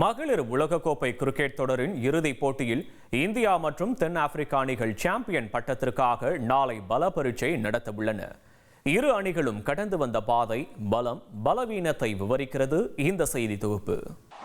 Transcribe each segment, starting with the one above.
மகளிர் உலகக்கோப்பை கிரிக்கெட் தொடரின் இறுதிப் போட்டியில் இந்தியா மற்றும் தென் ஆப்பிரிக்க அணிகள் சாம்பியன் பட்டத்திற்காக நாளை பல பரீட்சை நடத்தவுள்ளன. இரு அணிகளும் கடந்து வந்த பாதை பலம் பலவீனத்தை விவரிக்கிறது இந்த செய்தி தொகுப்பு.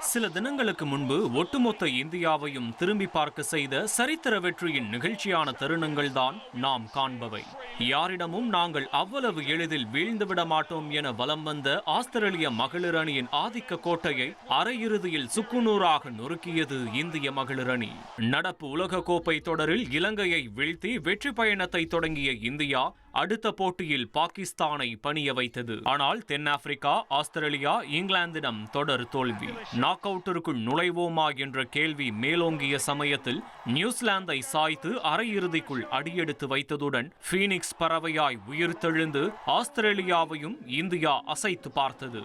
சில தினங்களுக்கு முன்பு ஒட்டுமொத்த இந்தியாவையும் திரும்பி பார்க்க செய்த சரித்திர வெற்றியின் நிகழ்ச்சியான தருணங்கள் தான் நாம் காண்பவை. யாரிடமும் நாங்கள் அவ்வளவு எளிதில் வீழ்ந்துவிட மாட்டோம் என வலம் வந்த ஆஸ்திரேலிய மகளிர் அணியின் ஆதிக்க கோட்டையை அரையிறுதியில் சுக்குநூறாக நொறுக்கியது இந்திய மகளிர் அணி. நடப்பு உலகக்கோப்பை தொடரில் இலங்கையை வீழ்த்தி வெற்றி பயணத்தை தொடங்கிய இந்தியா அடுத்த போட்டியில் பாகிஸ்தானை பணிய வைத்தது. ஆனால் தென்னாப்பிரிக்கா ஆஸ்திரேலியா இங்கிலாந்திடம் தொடர் தோல்வி. நாக் அவுட்டிற்குள் நுழைவோமா என்ற கேள்வி மேலோங்கிய சமயத்தில் நியூசிலாந்தை சாய்த்து அரையிறுதிக்குள் அடியெடுத்து வைத்ததுடன் ஃபீனிக்ஸ் பறவையாய் உயிர்த்தெழுந்து ஆஸ்திரேலியாவையும் இந்தியா அசைத்து பார்த்தது.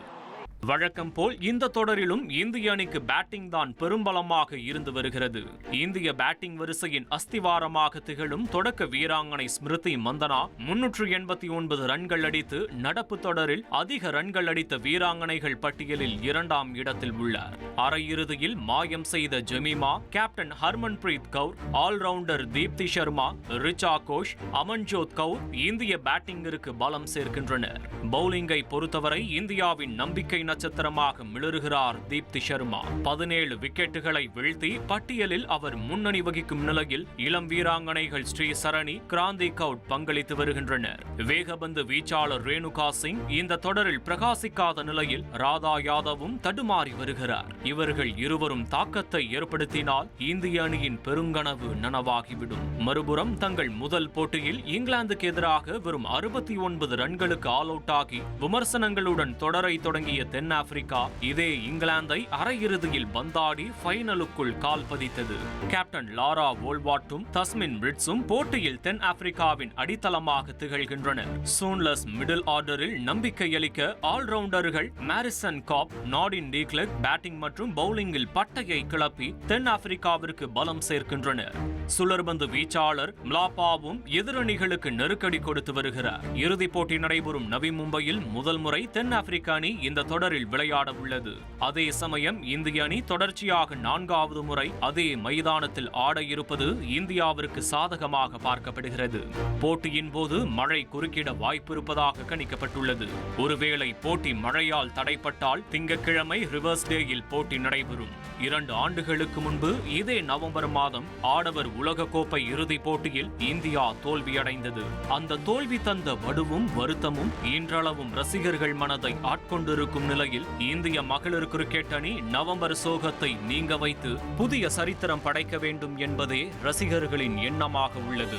வழக்கம் போல் இந்த தொடரிலும் இந்திய அணிக்கு பேட்டிங் தான் பெரும்பலமாக இருந்து வருகிறது. இந்திய பேட்டிங் வரிசையின் அஸ்திவாரமாக திகழும் தொடக்க வீராங்கனை ஸ்மிருதி மந்தனா முன்னூற்று எண்பத்தி ஒன்பது ரன்கள் அடித்து நடப்பு தொடரில் அதிக ரன்கள் அடித்த வீராங்கனைகள் பட்டியலில் இரண்டாம் இடத்தில் உள்ளார். அரையிறுதியில் மாயம் செய்த ஜெமிமா கேப்டன் ஹர்மன்பிரீத் கவுர் ஆல்ரவுண்டர் தீப்தி சர்மா ரிச்சா கோஷ் அமன்ஜோத் கவுர் இந்திய பேட்டிங்கிற்கு பலம் சேர்க்கின்றனர். பவுலிங்கை பொறுத்தவரை இந்தியாவின் நம்பிக்கை நட்சத்திரமாக மிளறுகிறார் தீப்தி சர்மா பதினேழு விக்கெட்டுகளை வீழ்த்தி பட்டியலில் அவர் முன்னணி வகிக்கும் நிலையில் இளம் வீராங்கனைகள் ஸ்ரீ சரணி கிராந்தி கவுட் பங்களித்து வருகின்றனர். வேகபந்து வீச்சாளர் ரேணுகா சிங் இந்த தொடரில் பிரகாசிக்காத நிலையில் ராதா யாதவும் தடுமாறி வருகிறார். இவர்கள் இருவரும் தாக்கத்தை ஏற்படுத்தினால் இந்திய அணியின் பெருங்கனவு நனவாகிவிடும். மறுபுறம் தங்கள் முதல் போட்டியில் இங்கிலாந்துக்கு எதிராக வெறும் அறுபத்தி ஒன்பது ரன்களுக்கு ஆல் அவுட் ஆகி விமர்சனங்களுடன் தொடரை தொடங்கிய தென்னாப்பிரிக்கா இதே இங்கிலாந்தை அரையிறுதியில் பந்தாடி ஃபைனலுக்குள் கால் பதித்தது. கேப்டன் லாரா வோல்வாட்டும் தஸ்மின் பிரிட்ஸும் போட்டியில் தென் ஆப்பிரிக்காவின் அடித்தளமாக திகழ்கின்றனர். சூன்லஸ் மிடில் ஆர்டரில் நம்பிக்கையளிக்க ஆல்ரவுண்டர்கள் மாரிசன் காப் நாடின் டீக்லக் பேட்டிங் மற்றும் பவுலிங்கில் பட்டையை கிளப்பி தென் ஆப்பிரிக்காவிற்கு பலம் சேர்க்கின்றனர். சுழற்பந்து வீச்சாளர் மிலாப்பாவும் எதிரணிகளுக்கு நெருக்கடி கொடுத்து வருகிறார். இறுதிப் போட்டி நடைபெறும் நவி மும்பையில் முதல் முறை தென் ஆப்பிரிக்க அணி இந்த தொடரில் விளையாட உள்ளது. அதே சமயம் இந்திய அணி தொடர்ச்சியாக நான்காவது முறை அதே மைதானத்தில் ஆட இருப்பது இந்தியாவிற்கு சாதகமாக பார்க்கப்படுகிறது. போட்டியின் போது மழை குறுக்கிட வாய்ப்பிருப்பதாக கணிக்கப்பட்டுள்ளது. ஒருவேளை போட்டி மழையால் தடைப்பட்டால் திங்கட்கிழமை ரிவர்ஸ் டேயில் போட்டி நடைபெறும். இரண்டு ஆண்டுகளுக்கு முன்பு இதே நவம்பர் மாதம் ஆடவர் உலகக்கோப்பை இறுதிப் போட்டியில் இந்தியா தோல்வியடைந்தது. அந்த தோல்வி தந்த வடுவும் வருத்தமும் இன்றளவும் ரசிகர்கள் மனதை ஆட்கொண்டிருக்கும் நிலையில் இந்திய மகளிர் கிரிக்கெட் அணி நவம்பர் சோகத்தை நீங்க வைத்து புதிய சரித்திரம் படைக்க வேண்டும் என்பதே ரசிகர்களின் எண்ணமாக உள்ளது.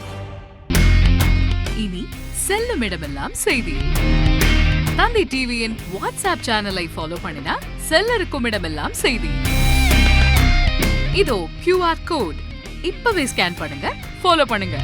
இனி செல்லும் இடமெல்லாம் செய்தி. தந்தி டிவியின் வாட்ஸ்அப் சேனலை ஃபாலோ பண்ணினா செல்ல இருக்கும் இடமெல்லாம் செய்தி. இதோ கியூஆர் கோட் இப்பவே ஸ்கேன் பண்ணுங்க ஃபாலோ பண்ணுங்க.